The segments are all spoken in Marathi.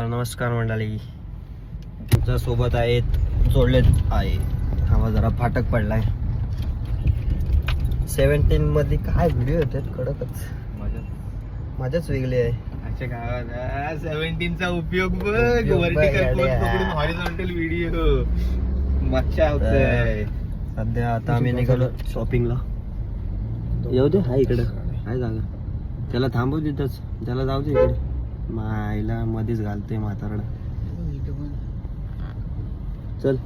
नमस्कार मंडळी. तुमच्यासोबत आहेत जोडलेत आहे. हा जरा फाटक पडलाय. सेव्हन्टीन मध्ये काय व्हिडिओ येतात कडकच. मजाच. वेगळी आहे. सेव्हन्टीनचा उपयोग बघ. हॉरिझॉन्टल व्हिडिओ मच्छा होतंय. सध्या आता आम्ही निघालो शॉपिंगला येऊ दे हाय इकडं. काय जागा. त्याला थांबव तिथंच त्याला जाऊ दे इकडे. मायला मध्येच घालते म्हातारडा. चल.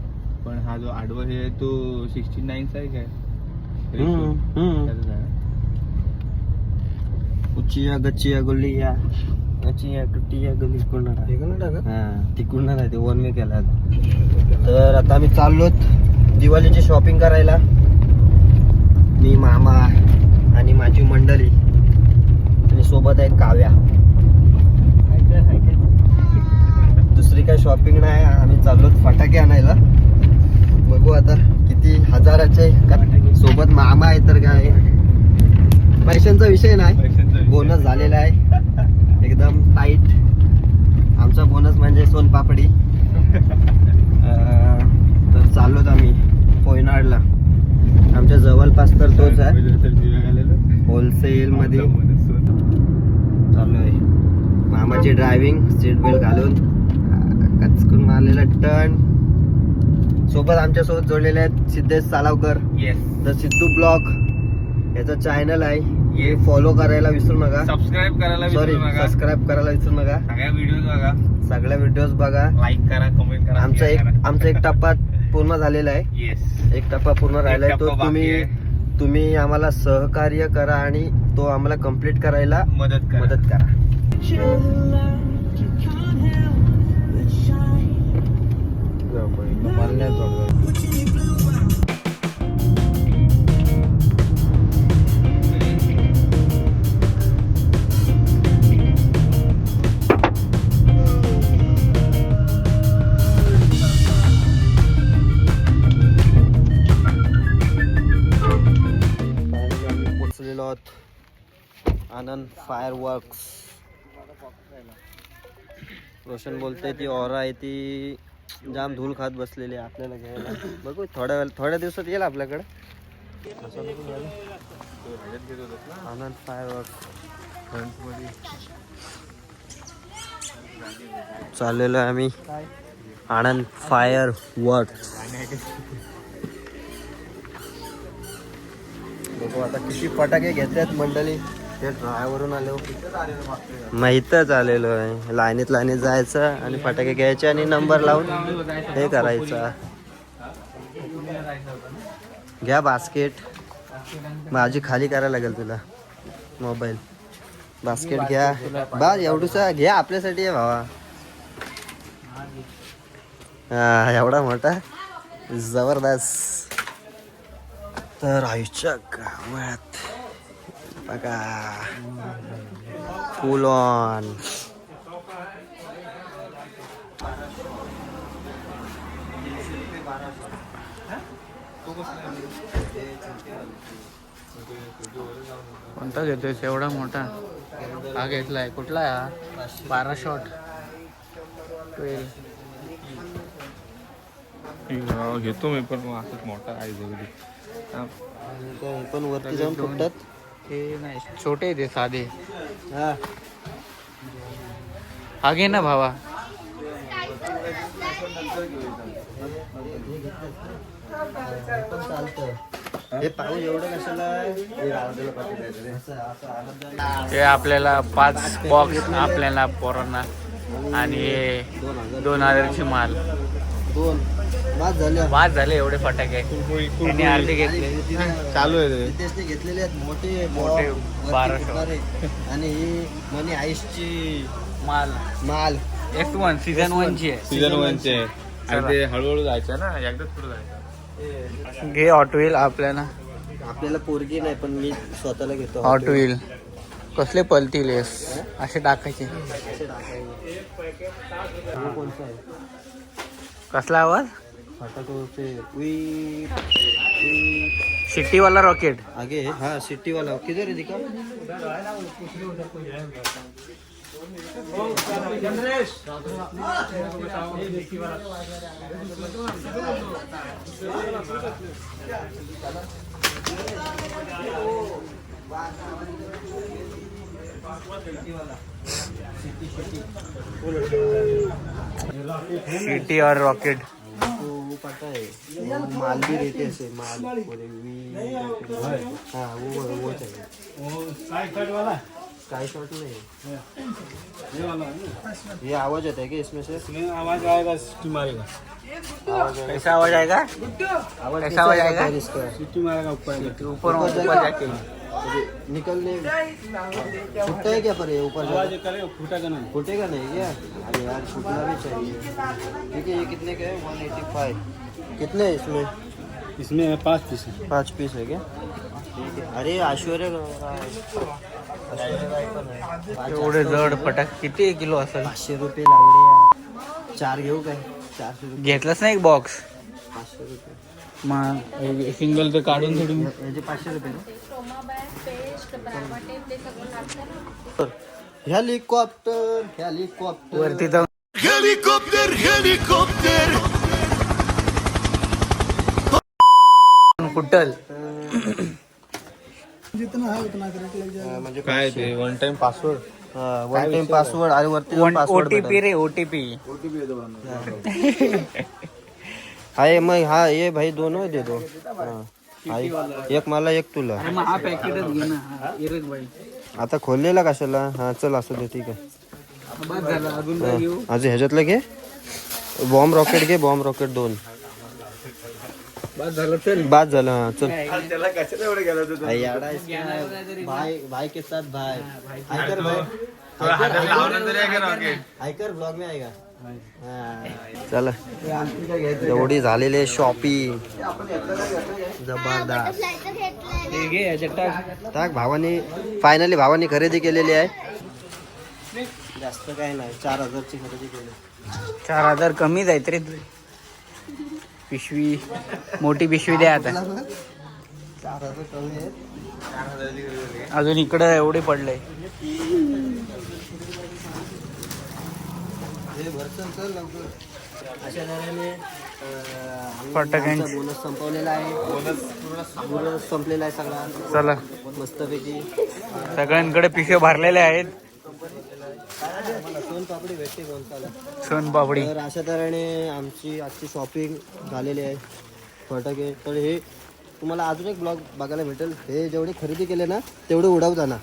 पण हा जो आडवा हे तो सिक्स्टी नाईनचा आहे काय? हम्म, हम्म. त्याचाच आहे. उचिया गचिया गुलिया गचिया गुली कुणाला हा तिकडून आहे ते वन केला तर आता आम्ही चाललोत दिवाळीची शॉपिंग करायला. मी मामा आणि माझी मंडळी. आणि सोबत आहेत काव्या. दुसरी काय शॉपिंग नाही आम्ही चाललोत फटाके आणायला. बघू आता किती हजाराचे सोबत मामा आहे तर काय. पैशांचा विषय नाही. बोनस झालेला आहे. एकदम टाईट आमचा बोनस म्हणजे सोनपापडी. तर चाललोत आम्ही कोयनाडला. आमच्या जवळपास तर तोच आहे. होलसेल मध्ये. चालू आहे मामाची ड्रायव्हिंग सीट बेल्ट घालून. कचकून मारलेला टर्न सोबत आमच्यासोबत जोडलेले आहेत Siddhesh Salavkar. Yes. The Siddhu blog. याचा चॅनल आहे. हे. फॉलो करायला विसरू नका. सबस्क्राईब करायला सॉरी विसरू नका. सबस्क्राईब करायला विसरू नका. सगळ्या व्हिडिओ बघा. सगळ्या व्हिडिओज बघा. लाईक करा कमेंट करा आमचा एक आमचा एक टप्पा पूर्ण झालेला आहे. येस एक टप्पा पूर्ण राहिलाय. तो टप्पा बाकी तुम्ही आहे. तुम्ही आम्हाला सहकार्य करा आणि तो आम्हाला कंप्लीट करायला मदत करा. मदत करा. आनंद फायर वर्क्स रोशन बोलते ती ऑरा आहे ती जाम धूल खात बसलेले आपल्याला घ्यायला. बघू थोड्या वेळ थोड्या दिवसात येईल आपल्याकडे. आनंद फायर चाललेलो आहे आम्ही. आनंद फायर वर्क बघू आता किती फटाके घेतात मंडळी. ते ड्रायवरून आलो हो. माहीतच आलेलो आहे. लाईनीत लाईनीत जायचं आणि फटाके घ्यायचे आणि नंबर लावून हे करायचा. घ्या बास्केट माझी खाली करायला लागेल तुला. मोबाईल बास्केट घ्या. बा एवढूसा घ्या आपल्यासाठी आहे भावा. हा एवढा मोठा? जबरदस्त. तर आईच्या गावात बघा. फुल ऑन कोणता घेतोय एवढा मोठा? हा घेतलाय. कुठला आहे हा? बारा शॉट घेतो मी पण मग असंच मोठा आहे हे पण वरती जाऊन फुटतात? हे नाही छोटे ते साधे. हा. घे ना भावा. हे आपल्याला पाच बॉक्स आपल्याला पोरांना आणि दोन हजारची माल. दोन. बाद झाले. एवढे फटाके. त्यांनी अर्धे घेतले. चालू आहे ते. घेतलेले आहेत मोठे मोठे वरती बारा फुटणारे. आणि ही मनी आईसची माल. माल. एफ वन सीझन वन ची आहे. सीझन वनचे आहे. आणि ते हळूहळू जायचं ना एकदाच पुढे जायचं. घे हॉट व्हील आपल्याला. आपल्याला पोरगी नाही पण मी स्वतःला घेतो हॉट व्हील कसले पलतील? असे टाकायचे. आहे कसला आवाज? फटाके वी वी शिट्टीवाला रॉकेट आगे हाँ. सिटी वाला किधर है दिखा? सिटी और रॉकेट तो पता है वो माल भी रहते ऐसे माल पूरे वी हाँ वो वो चाहिए स्काई शॉट नहीं. ये आवाज आता है क्या इसमें से आवाज आएगा सिटी मारेगा? आवाज आएगा। कैसा आवाज आएगा? आवाज कैसा आवाज कैसे आएगा? सिटी मारेगा ऊपर ऊपर ऊपर जाके निकलने फूटता है क्या पर ये ऊपर? फूटेगा नहीं। फूटेगा नहीं क्या? अरे यार फूटना भी चाहिए। ठीक है ये कितने का है? वन एटी फाइव कितने है इसमें? इसमें है पाँच पीस पाच पीस आहे का ठीक आहे अरे ऐश्वर्या राय. ऐश्वर्या राय पण आहे. पाच एवढे जड. पटाक किती किलो असेल पाचशे रुपये लावले चार घेऊ काय चारशे रुपये। घेतलाच नाही एक बॉक्स पाचशे रुपये। मग सिंगल ते काढून सोडून या- याचे पाचशे रुपये ना? Helicopter helicopter. वरती जाऊन. कुठल? हा, म्हणजे काय ते one time password one time password आणि वरती ओटीपी. रे ओटीपी हा. ये मग हा ये भाई दोनों दे दो एक मला एक तुला. मग हा पॅकेटच घे ना इरक बाई. आता खोललेला कशाला? हा चल असू दे ठीक आहे. बस झालं अजून हा. काय घेऊ अजून ह्याच्यातलं घे. बॉम्ब रॉकेट घे बॉम्ब रॉकेट दोन. बस झालं चल. बाद झालं हा चल. भाई याडा इसका भाई भाई के साथ भाई. आयकर भाई. आयकर ब्लॉग में आएगा. हा. चला. एवढी झालेली शॉपिंग जबरदस्त. हे टाक. टाक भावानी फायनली भावानी खरेदी केलेली आहे. जास्त काही नाही चार हजारची खरेदी केली. चार हजार कमीच आहेत रे पिशवी मोठी पिशवी द्या आता. चार हजार कमी आहेत. अजून इकडं एवढे पडले. हे अशा फटाक्यांची- बोनस संपवलेला आहे बोनस संपलेला आहे सगळा चला मस्तपैकी सगळ्यांकडे पिशव्या भरलेल्या आहेत मला सोन पापडी भेटते कोणताला सोनपापडी तर अशा तऱ्हेने आमची आजची शॉपिंग झालेली आहे फटाके तर हे तुम्हाला अजून एक ब्लॉग बघायला भेटेल हे जेवढे खरेदी केले ना तेवढे उडवताना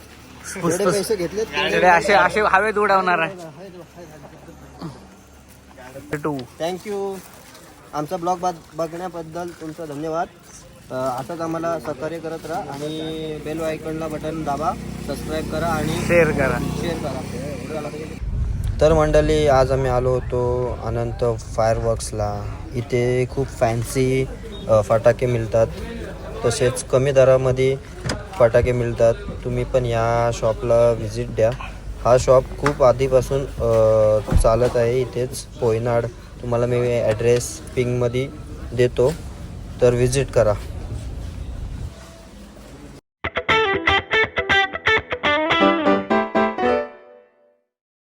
जेवढे पैसे घेतले असे असे हवेत उडवणार आहे भेटू थँक्यू आमचा ब्लॉग बघण्याबद्दल तुमचा धन्यवाद. असंच आम्हाला सहकार्य करत राहा आणि बेल आयकॉनला बटन दाबा सबस्क्राईब करा आणि शेअर करा. शेअर करा. तर मंडळी आज आम्ही आलो होतो अनंत फायरवर्क्सला इथे खूप फॅन्सी फटाके मिळतात. तसेच कमी दरामध्ये फटाके मिळतात. तुम्ही पण या शॉपला व्हिजिट द्या. हा शॉप खूप आधीपासून चालत आहे. इथेच पोयनाड तुम्हाला मी ॲड्रेस पिंगमध्ये देतो. तर व्हिजिट करा.